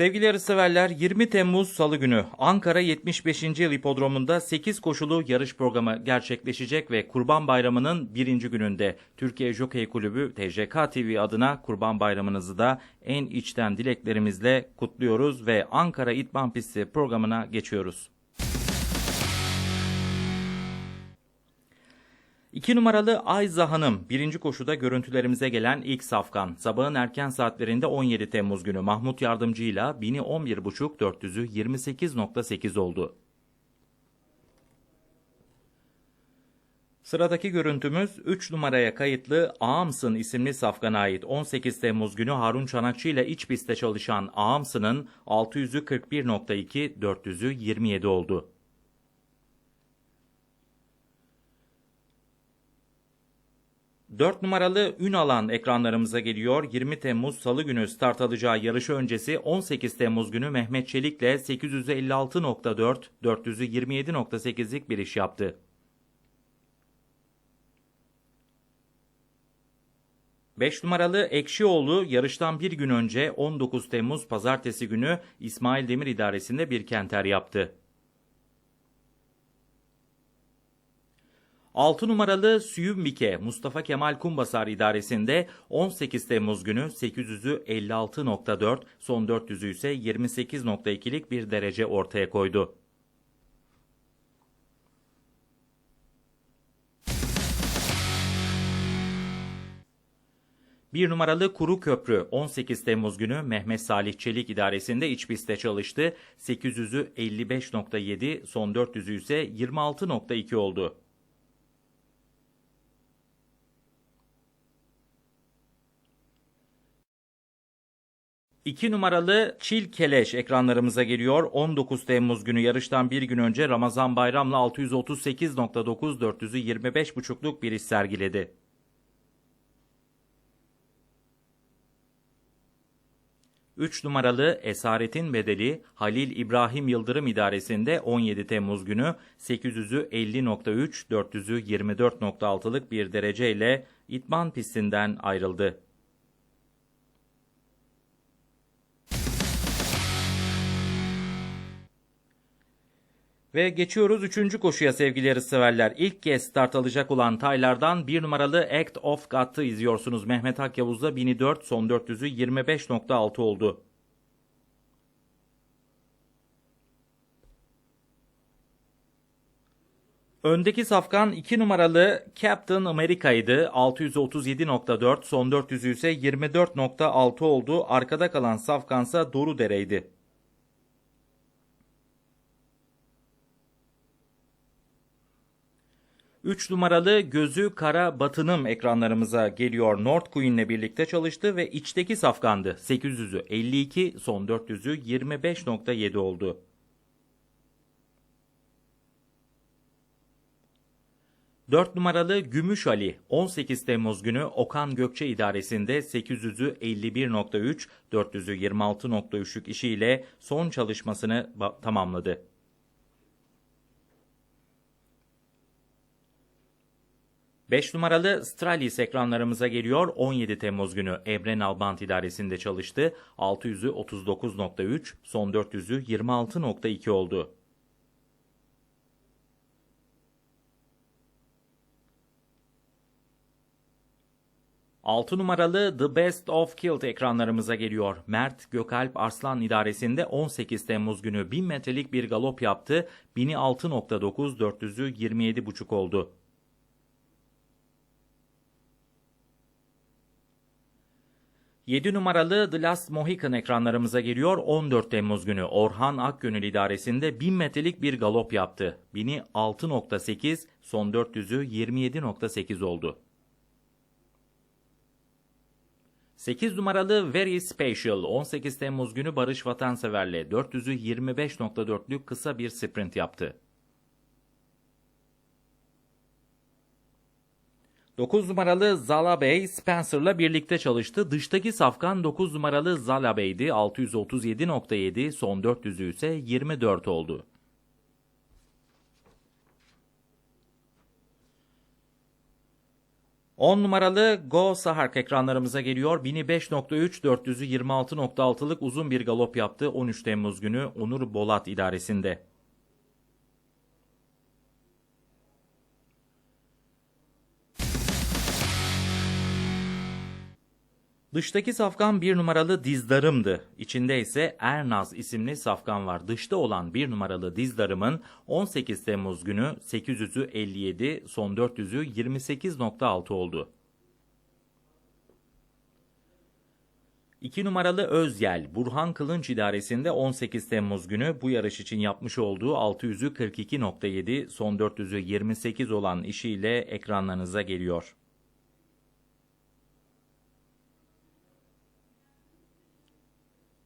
Sevgili yarışseverler 20 Temmuz Salı günü Ankara 75. Yıl Hipodromu'nda 8 koşulu yarış programı gerçekleşecek ve Kurban Bayramı'nın birinci gününde Türkiye Jokey Kulübü TJK TV adına Kurban Bayramınızı da en içten dileklerimizle kutluyoruz ve Ankara İtman Pisti programına geçiyoruz. 2 numaralı Ayza Hanım birinci koşuda görüntülerimize gelen ilk safkan. Sabahın erken saatlerinde 17 Temmuz günü Mahmut Yardımcı'yla 1000'i 11.5 400'ü 28.8 oldu. Sıradaki görüntümüz 3 numaraya kayıtlı Ağamsın isimli safkana ait 18 Temmuz günü Harun Çanakçı ile iç pistte çalışan Ağamsın'ın 600'ü 41.2 400'ü 27 oldu. 4 numaralı Ünalan ekranlarımıza geliyor. 20 Temmuz Salı günü start alacağı yarışı öncesi 18 Temmuz günü Mehmet Çelik'le 856.4, 427.8'lik bir iş yaptı. Beş numaralı Ekşioğlu yarıştan bir gün önce 19 Temmuz Pazartesi günü İsmail Demir idaresinde bir kenter yaptı. 6 numaralı Süyümbike Mustafa Kemal Kumbasar idaresinde 18 Temmuz günü 800'ü 56.4, son 400'ü ise 28.2'lik bir derece ortaya koydu. Bir numaralı Kuru Köprü 18 Temmuz günü Mehmet Salih Çelik idaresinde iç pistte çalıştı. 800'ü 55.7, son 400'ü ise 26.2 oldu. 2 numaralı Çil Keleş ekranlarımıza geliyor. 19 Temmuz günü yarıştan bir gün önce Ramazan Bayram'la 638.9 400'ü 25.5'luk bir iş sergiledi. Üç numaralı Esaretin Bedeli Halil İbrahim Yıldırım idaresinde 17 Temmuz günü 800'ü 50.3, 400'ü 24.6'lık bir dereceyle İtman pistinden ayrıldı. Ve geçiyoruz 3. koşuya sevgili yarışseverler. İlk kez start alacak olan taylardan 1 numaralı Act of God'ı izliyorsunuz. Mehmet Akyavuz'da 1004 son 400'ü 25.6 oldu. Öndeki safkan 2 numaralı Captain America'ydı. 637.4 son 400'ü ise 24.6 oldu. Arkada kalan safkansa Doru Dere'ydi. 3 numaralı Gözü Kara Batınım ekranlarımıza geliyor. North Queen ile birlikte çalıştı ve içteki safkandı. 800'ü 52, son 400'ü 25.7 oldu. Dört numaralı Gümüş Ali 18 Temmuz günü Okan Gökçe idaresinde 800'ü 51.3, 400'ü 26.3'lük işiyle son çalışmasını tamamladı. 5 numaralı Stralis ekranlarımıza geliyor. 17 Temmuz günü Emre Nalbant idaresinde çalıştı. 600'ü 39.3, son 400'ü 26.2 oldu. Altı numaralı The Best of Kilt ekranlarımıza geliyor. Mert Gökalp Arslan idaresinde 18 Temmuz günü 1000 metrelik bir galop yaptı. 1000'i 6.9, 400'ü 27.5 oldu. 7 numaralı The Last Mohican ekranlarımıza geliyor 14 Temmuz günü Orhan Akgönül idaresinde 1000 metrelik bir galop yaptı. 1000'i 6.8 son 400'ü 27.8 oldu. 8 numaralı Very Special 18 Temmuz günü Barış Vatansever'le 400'ü 25.4'lük kısa bir sprint yaptı. 9 numaralı Zala Bey Spencer'la birlikte çalıştı. Dıştaki safkan 9 numaralı Zala Bey'di. 637.7 son 400'ü ise 24 oldu. 10 numaralı Go Sahark ekranlarımıza geliyor. 1005.3 426.6'lık uzun bir galop yaptı 13 Temmuz günü Onur Bolat idaresinde. Dıştaki safkan bir numaralı dizdarımdı. İçinde ise Ernaz isimli safkan var. Dışta olan bir numaralı dizdarımın 18 Temmuz günü 800'ü 57, son 400'ü 28.6 oldu. 2 numaralı Özyel, Burhan Kılınç idaresinde 18 Temmuz günü bu yarış için yapmış olduğu 600'ü 42.7, son 400'ü 28 olan işiyle ekranlarınıza geliyor.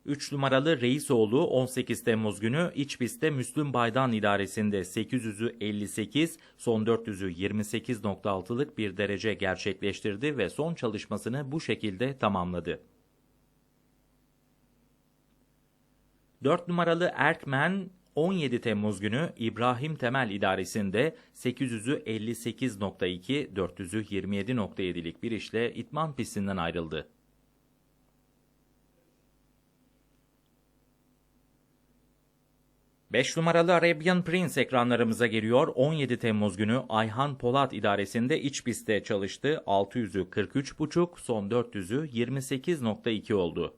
3 numaralı Reisoğlu 18 Temmuz günü iç pistte Müslüm Baydan idaresinde 800'ü 58, son 400'ü 28.6'lık bir derece gerçekleştirdi ve son çalışmasını bu şekilde tamamladı. 4 numaralı Erkmen 17 Temmuz günü İbrahim Temel idaresinde 800'ü 58.2, 400'ü 27.7'lik bir işle itman pistinden ayrıldı. 5 numaralı Arabian Prince ekranlarımıza geliyor. 17 Temmuz günü Ayhan Polat idaresinde iç pistte çalıştı. 600'ü 43.5, son 400'ü 28.2 oldu.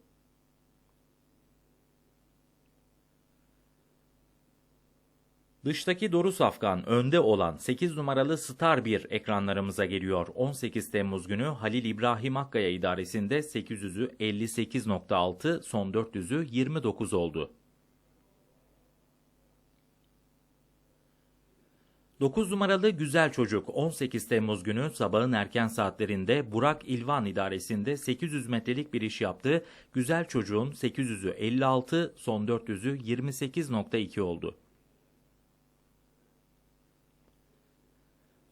Dıştaki Doru Safkan önde olan 8 numaralı Star 1 ekranlarımıza geliyor. 18 Temmuz günü Halil İbrahim Akkaya idaresinde 800'ü 58.6, son 400'ü 29 oldu. 9 numaralı Güzel Çocuk 18 Temmuz günü sabahın erken saatlerinde Burak İlvan idaresinde 800 metrelik bir iş yaptı. Güzel Çocuk'un 800'ü 56, son 400'ü 28.2 oldu.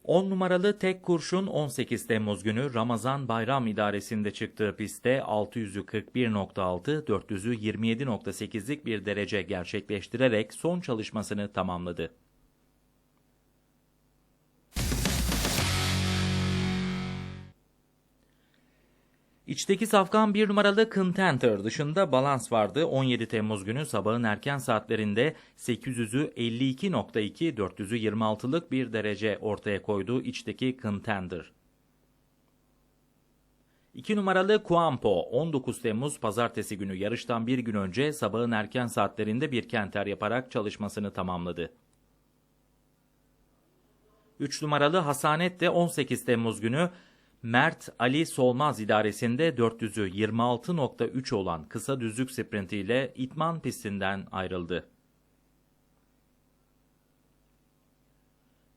10 numaralı tek kurşun 18 Temmuz günü Ramazan Bayram idaresinde çıktığı pistte 600'ü 41.6, 400'ü 27.8'lik bir derece gerçekleştirerek son çalışmasını tamamladı. İçteki safkan bir numaralı Contenter dışında balans vardı. 17 Temmuz günü sabahın erken saatlerinde 800'ü 52.2, 400'ü 26'lık bir derece ortaya koydu içteki Contender. 2 numaralı Kuampo 19 Temmuz pazartesi günü yarıştan bir gün önce sabahın erken saatlerinde bir kenter yaparak çalışmasını tamamladı. 3 numaralı Hasanet de 18 Temmuz günü Mert Ali Solmaz idaresinde 400'ü 26.3 olan kısa düzlük sprintiyle itman pistinden ayrıldı.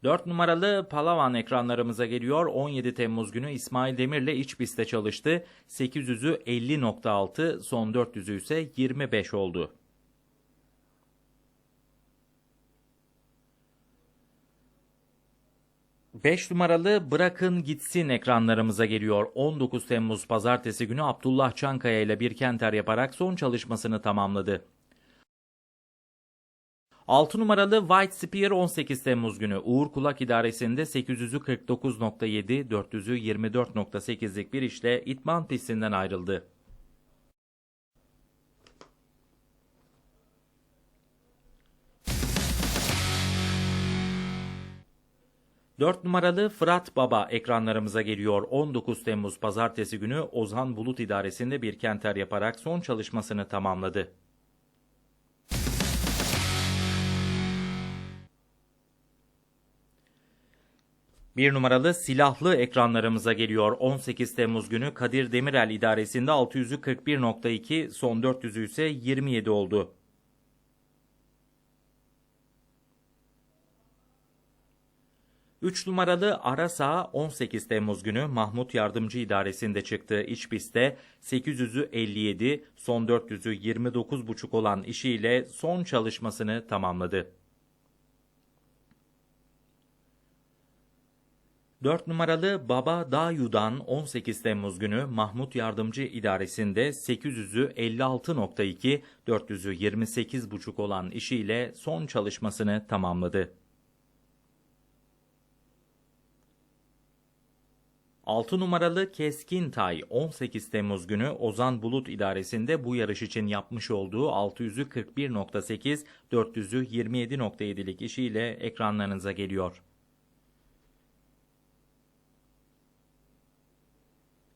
4 numaralı Palavan ekranlarımıza geliyor. 17 Temmuz günü İsmail Demir'le iç pistte çalıştı. 800'ü 50.6, son 400'ü ise 25 oldu. 5 numaralı Bırakın Gitsin ekranlarımıza geliyor. 19 Temmuz pazartesi günü Abdullah Çankaya ile bir kenter yaparak son çalışmasını tamamladı. 6 numaralı White Spear 18 Temmuz günü Uğur Kulak idaresinde 800'ü 49.7, 400'ü 24.8'lik bir işle itman pistinden ayrıldı. 4 numaralı Fırat Baba ekranlarımıza geliyor. 19 Temmuz pazartesi günü Ozan Bulut idaresinde bir kenter yaparak son çalışmasını tamamladı. Bir numaralı silahlı ekranlarımıza geliyor. 18 Temmuz günü Kadir Demirel idaresinde 600'ü 41.2, son 400'ü ise 27 oldu. 3 numaralı Arasa 18 Temmuz günü Mahmut Yardımcı İdaresi'nde çıktığı iç pistte 800'ü 57, son 400'ü 29,5 olan işiyle son çalışmasını tamamladı. 4 numaralı Baba Dayu'dan 18 Temmuz günü Mahmut Yardımcı İdaresi'nde 800'ü 56.2, 400'ü 28,5 olan işiyle son çalışmasını tamamladı. 6 numaralı Keskin Tay 18 Temmuz günü Ozan Bulut idaresinde bu yarış için yapmış olduğu 600'ü 41.8, 400'ü 27.7'lik işiyle ekranlarınıza geliyor.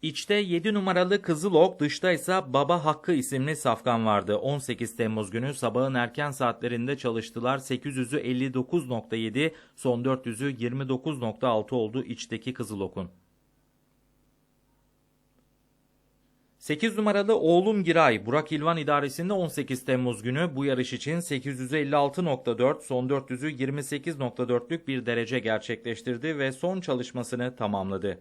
İçte 7 numaralı Kızıl Ok, dışta ise Baba Hakkı isimli safkan vardı. 18 Temmuz günü sabahın erken saatlerinde çalıştılar. 800'ü 59.7, son 400'ü 29.6 oldu içteki Kızıl 8 numaralı Oğlum Giray, Burak İlvan idaresinde 18 Temmuz günü bu yarış için 856.4, son 400'ü 28.4'lük bir derece gerçekleştirdi ve son çalışmasını tamamladı.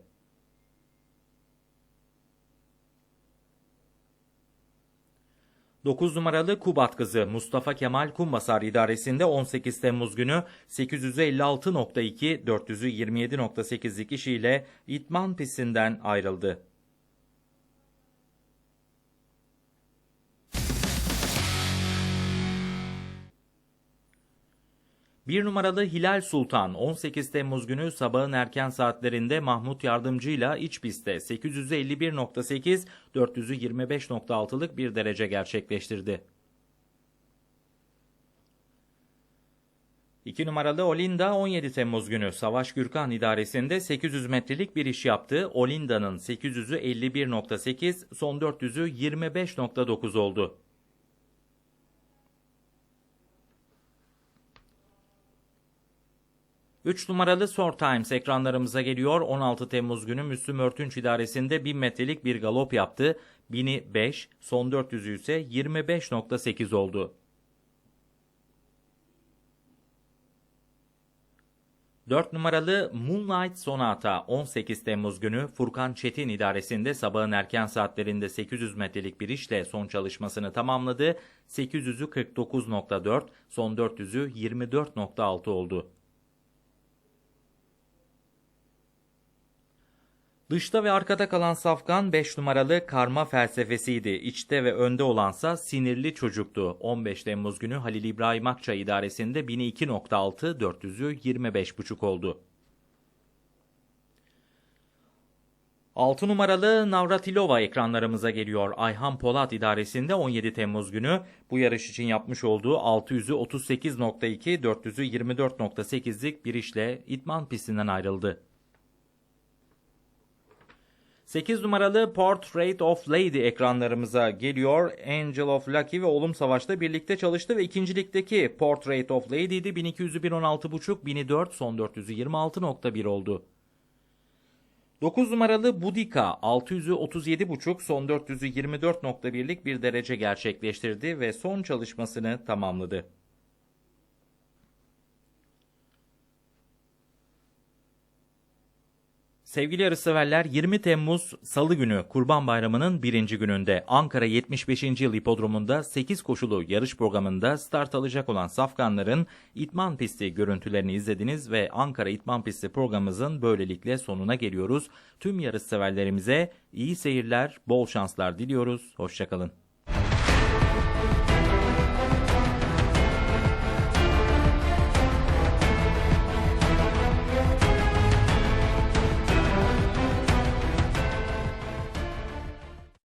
9 numaralı Kubat kızı Mustafa Kemal Kumbasar idaresinde 18 Temmuz günü 856.2, 400'ü 27.8'lik işiyle İtman pistinden ayrıldı. Bir numaralı Hilal Sultan 18 Temmuz günü sabahın erken saatlerinde Mahmut Yardımcı'yla iç pistte 851.8, 400'ü 25.6'lık bir derece gerçekleştirdi. 2 numaralı Olinda 17 Temmuz günü Savaş Gürkan idaresinde 800 metrelik bir iş yaptı. Olinda'nın 800'ü 51.8, son 400'ü 25.9 oldu. 3 numaralı Sor Times ekranlarımıza geliyor. 16 Temmuz günü Müslüm Örtünç idaresinde 1000 metrelik bir galop yaptı. 1000'i 5, son 400'ü ise 25.8 oldu. 4 numaralı Moonlight Sonata 18 Temmuz günü Furkan Çetin idaresinde sabahın erken saatlerinde 800 metrelik bir işle son çalışmasını tamamladı. 800'ü 49.4, son 400'ü 24.6 oldu. Dışta ve arkada kalan safkan 5 numaralı karma felsefesiydi. İçte ve önde olansa sinirli çocuktu. 15 Temmuz günü Halil İbrahim Akça idaresinde 1002.6, 400'ü 25.5 oldu. 6 numaralı Navratilova ekranlarımıza geliyor. Ayhan Polat idaresinde 17 Temmuz günü bu yarış için yapmış olduğu 600'ü 38.2, 400'ü 24.8'lik bir işle idman pistinden ayrıldı. 8 numaralı Portrait of Lady ekranlarımıza geliyor. Angel of Lucky ve Olum Savaş'ta birlikte çalıştı ve ikincilikteki Portrait of Lady'di. 1200'ü 116.5, 1004, son 400'ü 26.1 oldu. 9 numaralı Budika 600'ü 37.5, son 400'ü 24.1'lik bir derece gerçekleştirdi ve son çalışmasını tamamladı. Sevgili yarışseverler 20 Temmuz Salı günü Kurban Bayramı'nın birinci gününde Ankara 75. Yıl Hipodromu'nda 8 koşulu yarış programında start alacak olan safkanların itman pisti görüntülerini izlediniz ve Ankara İtman Pisti programımızın böylelikle sonuna geliyoruz. Tüm yarışseverlerimize iyi seyirler, bol şanslar diliyoruz. Hoşçakalın.